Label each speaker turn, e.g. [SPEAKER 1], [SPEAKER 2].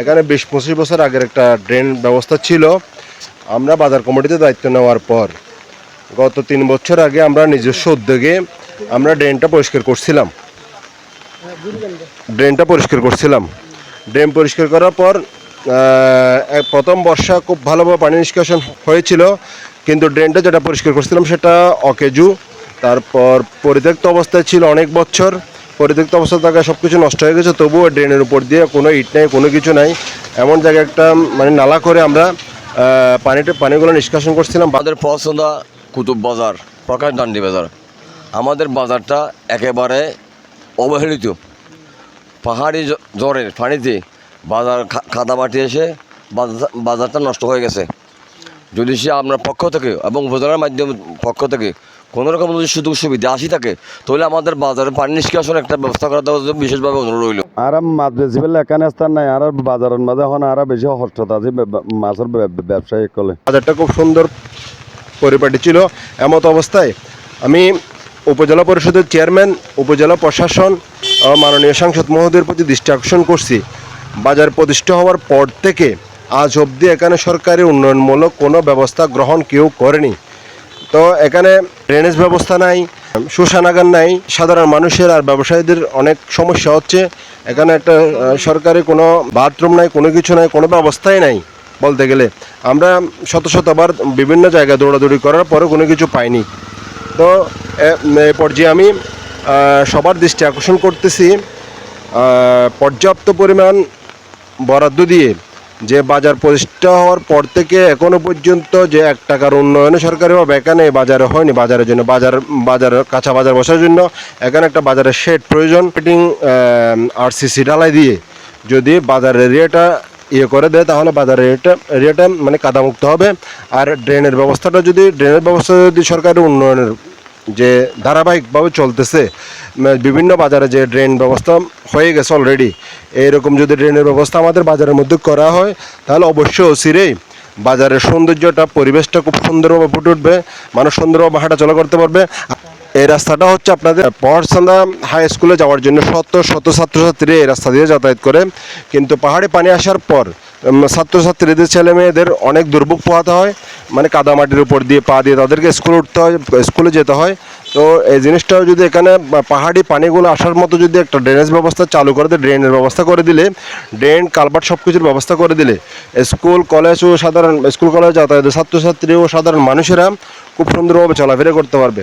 [SPEAKER 1] এখানে বিশ পঁচিশ বছর আগের একটা ড্রেন ব্যবস্থা ছিল। আমরা বাজার কমিটিতে দায়িত্ব নেওয়ার পর গত তিন বছর আগে আমরা নিজস্ব উদ্যোগে আমরা ড্রেনটা পরিষ্কার করছিলাম। ড্রেনটা পরিষ্কার করছিলাম। ড্রেন পরিষ্কার করার পর প্রথম বর্ষা খুব ভালোভাবে পানি নিষ্কাশন হয়েছিল, কিন্তু ড্রেনটা যেটা পরিষ্কার করছিলাম সেটা অকেজু। তারপর পরিত্যক্ত অবস্থায় ছিল অনেক বছর। পরিত্যক্ত অবস্থা থাকা সব কিছু নষ্ট হয়ে গেছে, তবুও ড্রেনের উপর দিয়ে কোনো ইট নেই, কোনো কিছু নাই। এমন জায়গায় একটা মানে নালা করে আমরা পানিটা, পানিগুলো নিষ্কাশন করছিলাম।
[SPEAKER 2] আমাদের পছন্দ কুতুব বাজার, প্রকাশ ডান্ডি বাজার। আমাদের বাজারটা একেবারে অবহেলিত। পাহাড়ি জ্বরের পানিতে বাজার খা- কাদামাটি এসে বাজার- বাজারটা নষ্ট হয়ে গেছে। যদি সে আপনার পক্ষ থেকে এবং উপজেলার মাধ্যম পক্ষ থেকে কোনো রকম যদি সুযোগ সুবিধা আসি থাকে তাহলে আমাদের বাজারে পানি নিষ্কাশন একটা ব্যবস্থা করা দেওয়ার জন্য বিশেষভাবে অনুরোধ রইল।
[SPEAKER 3] আর মাছ বেচিবেলে এখানে স্থান নাই আর বাজারের মাঝে এখন আর বেশি হস্ততা আছে মাছের ব্যবসায়ী কলে
[SPEAKER 1] বাজারটা খুব সুন্দর পরিপাটি ছিল এমত অবস্থায় আমি উপজেলা পরিষদের চেয়ারম্যান উপজেলা প্রশাসন মাননীয় সাংসদ মহোদয়ের প্রতি দৃষ্টি আকর্ষণ করছি। বাজার প্রতিষ্ঠা হওয়ার পর থেকে আজ অবধি এখানে সরকারি উন্নয়নমূলক কোনো ব্যবস্থা গ্রহণ কেউ করেনি। তো এখানে ড্রেনেজ ব্যবস্থা নাই শোষণাগার নাই, সাধারণ মানুষের আর ব্যবসায়ীদের অনেক সমস্যা হচ্ছে। এখানে একটা সরকারি কোনো বাথরুম নাই, কোনো কিছু নাই, কোনো ব্যবস্থাই নাই বলতে গেলে। আমরা শত শতবার বিভিন্ন জায়গায় দৌড়াদৌড়ি করার পরে কোনো কিছু পাইনি। তো, এ পর্যায়ে আমি সবার দৃষ্টি আকর্ষণ করতেছি পর্যাপ্ত পরিমাণ বরাদ্দ দিয়ে যে বাজার প্রতিষ্ঠা হওয়ার পর থেকে এখনও পর্যন্ত যে এক টাকার উন্নয়নে সরকারিভাবে এখানে বাজারে হয়নি বাজারের জন্য, বাজার বাজার, কাঁচা বাজার বসার জন্য। এখানে একটা বাজারের শেড প্রয়োজন ফিটিং আরসিসি ঢালাই দিয়ে যদি বাজার এরিয়াটা ইয়ে করে দেয়, তাহলে বাজার এরিয়াটা এরিয়াটা মানে কাদামুক্ত হবে। আর ড্রেনের ব্যবস্থাটা যদি ড্রেনের ব্যবস্থা যদি সরকারের উন্নয়নের যে ধারাবাহিকভাবে চলতেছে বিভিন্ন বাজারে যে ড্রেন ব্যবস্থা হয়ে গেছে অলরেডি এইরকম যদি ড্রেনের ব্যবস্থা আমাদের বাজারের মধ্যে করা হয়, তাহলে অবশ্যই অচিরেই বাজারের সৌন্দর্যটা, পরিবেশটা খুব সুন্দরভাবে ফুটে উঠবে, মানুষ সুন্দরভাবে হাঁটাচলা করতে পারবে। এই রাস্তাটা হচ্ছে আপনাদের পহাড়সান্দা হাই স্কুলে যাওয়ার জন্য শত শত ছাত্রছাত্রী এই রাস্তা দিয়ে যাতায়াত করে, কিন্তু পাহাড়ে পানি আসার পর ছাত্রছাত্রীদের ছেলে মেয়েদের অনেক দুর্ভোগ পোহাতে হয়। মানে কাদামাটির উপর দিয়ে পা দিয়ে তাদেরকে স্কুলে উঠতে হয়, স্কুলে যেতে হয়। তো এই জিনিসটাও যদি এখানে পাহাড়ি পানিগুলো আসার মতো যদি একটা ড্রেনেজ ব্যবস্থা চালু করে দেয় ড্রেনের ব্যবস্থা করে দিলে ড্রেন কালভার্ট সব কিছুর ব্যবস্থা করে দিলে, স্কুল কলেজ ও সাধারণ, স্কুল কলেজ যাতায়াত ছাত্রছাত্রী ও সাধারণ মানুষেরা খুব সুন্দরভাবে চলাফেরা করতে পারবে।